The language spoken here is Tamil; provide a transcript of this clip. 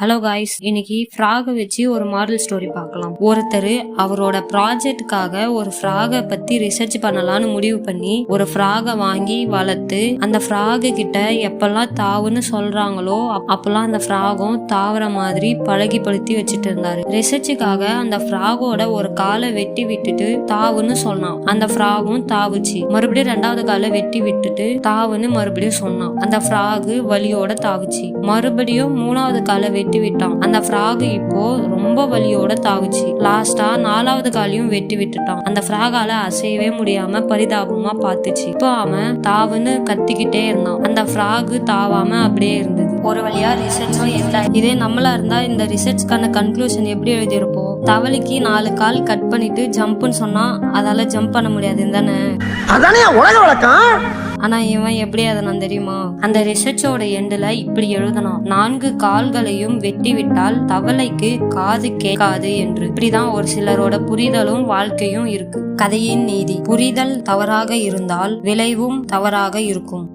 ஹலோ காய்ஸ் இன்னைக்கு ஃப்ராக வச்சு ஒரு மாடல் ஸ்டோரி பார்க்கலாம். ஒருத்தர் அவரோட ப்ராஜெக்டுக்காக ஒரு ஃப்ராகை பத்தி ரிசர்ச் பண்ணலாம்னு முடிவு பண்ணி ஒரு ஃப்ராகை வாங்கி வளர்த்து அந்த ஃப்ராக கிட்ட எப்பெல்லாம் தாவுன்னு சொல்றாங்களோ அப்பெல்லாம் அந்த ஃப்ராகும் தாவற மாதிரி பழகிப்படுத்தி வச்சுட்டு இருந்தாரு. ரிசர்ச்சுக்காக அந்த ஃப்ராகோட ஒரு காலை வெட்டி விட்டுட்டு தாவுன்னு சொன்னான். அந்த ஃப்ராகும் தாவுச்சு. மறுபடியும் ரெண்டாவது காலை வெட்டி விட்டுட்டு தாவுன்னு மறுபடியும் சொன்னான். அந்த ஃப்ராகு வலியோட தாவுச்சு. மறுபடியும் மூணாவது காலை வெட்டி விட்டான். அந்த ஃப்ராக் இப்போ ரொம்ப வலியோட தாவுச்சு. லாஸ்டா நாலாவது காலையும் வெட்டி விட்டுட்டான். அந்த ஃப்ராகால அசையவே முடியாம பரிதாபமா பார்த்துச்சு. இப்போ அவன் தாவுன்னு கத்திக்கிட்டே இருந்தான். அந்த ஃப்ராக் தாவாம அப்படியே இருந்தது. ஒரு வழியா ரிசர்ச்சும் இல்லை இதே நம்மளா இருந்தா இந்த ரிசர்ச்க்கான கன்க்ளூஷன் எப்படி எழுதியிருப்போம்? தவளைக்கு நாலு கால் கட் பண்ணிட்டு ஜம்ப்னு சொன்னா அதால ஜம்ப் பண்ண முடியாது தானே அதானே உலக வழக்கம்? ஆனா இவன் எப்படி அதை தெரியுமா? அந்த ரிசர்ச்சோட எண்டுல இப்படி எழுதணும் நான்கு கால்களையும் வெட்டி விட்டால் தவளைக்கு காது கேட்காது என்று. இப்படிதான் ஒரு சிலரோட புரிதலும் வாழ்க்கையும் இருக்கு. கதையின் நீதி. புரிதல் தவறாக இருந்தால் விளைவும் தவறாக இருக்கும்.